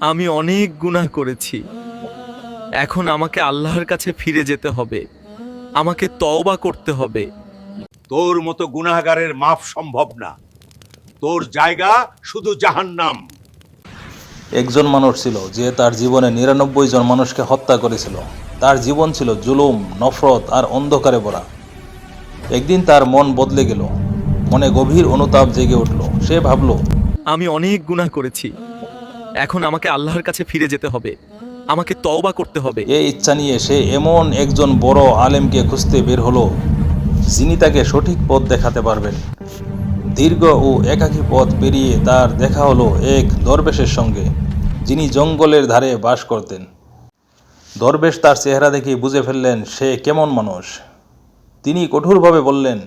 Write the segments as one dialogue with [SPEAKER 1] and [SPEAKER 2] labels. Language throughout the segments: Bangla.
[SPEAKER 1] আমি অনেক গুনাহ করেছি। এখন আমাকে আল্লাহর কাছে ফিরে যেতে হবে। আমাকে তওবা করতে হবে।
[SPEAKER 2] তোর মতো গুনাহগারের মাফ সম্ভব না। তোর জায়গা শুধু জাহান্নাম।
[SPEAKER 3] একজন মানুষ ছিল যে তার জীবনে নিরানব্বই জন মানুষকে হত্যা করেছিল। তার জীবন ছিল জুলুম নফরত আর অন্ধকারে ভরা। একদিন তার মন বদলে গেল। মনে গভীর অনুতাপ জেগে উঠল। সে ভাবল
[SPEAKER 1] আমি অনেক গুনাহ করেছি। এখন আমাকে আল্লাহর কাছে ফিরে যেতে হবে। আমাকে তওবা করতে হবে।
[SPEAKER 3] এই ইচ্ছা নিয়ে সে এমন একজন বড় আলেমকে খুঁজতে বের হলো যিনি তাকে সঠিক পথ দেখাতে পারবেন। দীর্ঘ ও একাকী পথ পেরিয়ে তার দেখা হলো এক দরবেশের সঙ্গে যিনি জঙ্গলের ধারে বাস করতেন। দরবেশ তার চেহারা দেখে বুঝে ফেললেন সে কেমন মানুষ। তিনি কঠোরভাবে বললেন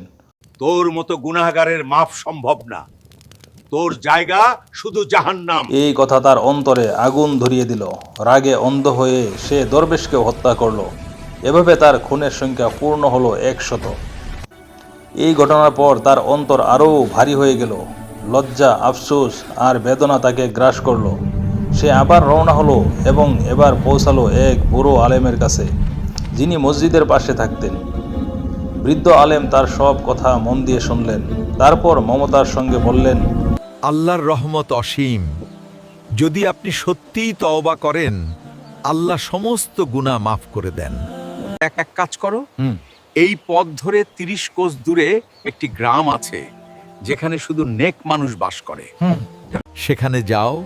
[SPEAKER 2] তোর মতো গুনাহগারের মাফ সম্ভব না। তোর জায়গা শুধু জাহান্নাম।
[SPEAKER 3] এই কথা তার অন্তরে আগুন ধরিয়ে দিল। রাগে অন্ধ হয়ে সে দরবেশকে হত্যা করল। এভাবে তার খুনের সংখ্যা পূর্ণ হলো একশত। এই ঘটনার পর তার অন্তর আরও ভারী হয়ে গেল। লজ্জা, আফসোস আর বেদনা তাকে গ্রাস করল। সে আবার রওনা হলো এবং এবার পৌঁছালো এক বুড়ো আলেমের কাছে, যিনি মসজিদের পাশে থাকতেন। বৃদ্ধ আলেম তার সব কথা মন দিয়ে শুনলেন। তারপর মমতার সঙ্গে বললেন
[SPEAKER 4] আল্লাহর রহমত অসীম। যদি আপনি সত্যিই তওবা করেন আল্লাহ সমস্ত গুনাহ মাফ করে দেন।
[SPEAKER 5] এক এক কাজ করো।
[SPEAKER 3] হুম।
[SPEAKER 5] এই পথ ধরে তিরিশ কোষ দূরে একটি গ্রাম আছে যেখানে শুধু নেক মানুষ বাস করে।
[SPEAKER 4] সেখানে যাও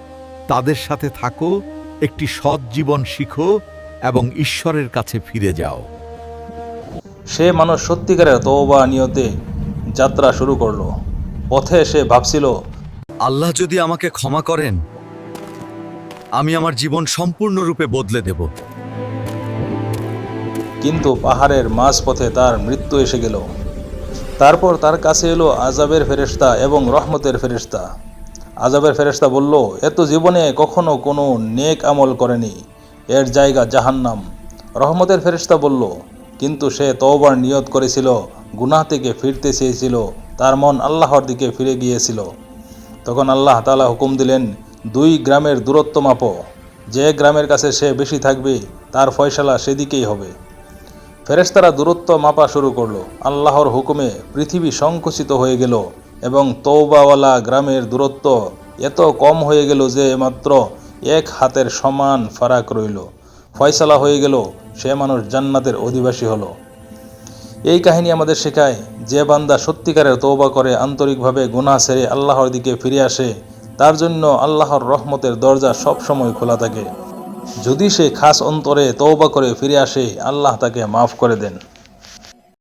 [SPEAKER 4] তাদের সাথে থাকো একটি সৎ জীবন শিখো এবং ঈশ্বরের কাছে ফিরে যাও।
[SPEAKER 3] সে মানুষ সত্যিকারের তওবা নিয়তে যাত্রা শুরু করল। পথে সে ভাবছিল
[SPEAKER 1] আল্লাহ যদি আমাকে ক্ষমা করেন, আমি আমার জীবন সম্পূর্ণরূপে বদলে দেব।
[SPEAKER 3] কিন্তু পাহাড়ের মাঝপথে তার মৃত্যু এসে গেল। তারপর তার কাছে এলো আজাবের ফেরেশতা এবং রহমতের ফেরেশতা। আজাবের ফেরেশতা বলল, এত জীবনে কখনো কোনো নেক আমল করেনি। এর জায়গা জাহান্নাম। রহমতের ফেরেশতা বলল, কিন্তু সে তওবার নিয়ত করেছিল, গুনাহ থেকে ফিরতে চেয়েছিল। তার মন আল্লাহর দিকে ফিরে গিয়েছিল। তখন আল্লাহ তাআলা হুকুম দিলেন, দুই গ্রামের দূরত্ব মাপো, যে গ্রামের কাছে সে বেশি থাকবে, তার ফয়সালা সেদিকেই হবে। ফেরেশতারা দূরত্ব মাপা শুরু করল। আল্লাহর হুকুমে পৃথিবী সংকুচিত হয়ে গেল এবং তৌবাওয়ালা গ্রামের দূরত্ব এত কম হয়ে গেল যে মাত্র এক হাতের সমান ফারাক রইল। ফয়সালা হয়ে গেল, সে মানুষ জান্নাতের অধিবাসী হলো। এই কাহিনী আমাদের শেখায়, যে বান্দা সত্যিকারের তৌবা করে, আন্তরিকভাবে গুনাহ সেরে আল্লাহর দিকে ফিরে আসে, তার জন্য আল্লাহর রহমতের দরজা সবসময় খোলা থাকে। যদি সে খাস অন্তরে তৌবা করে ফিরে আসে, আল্লাহ তাকে মাফ করে দেন।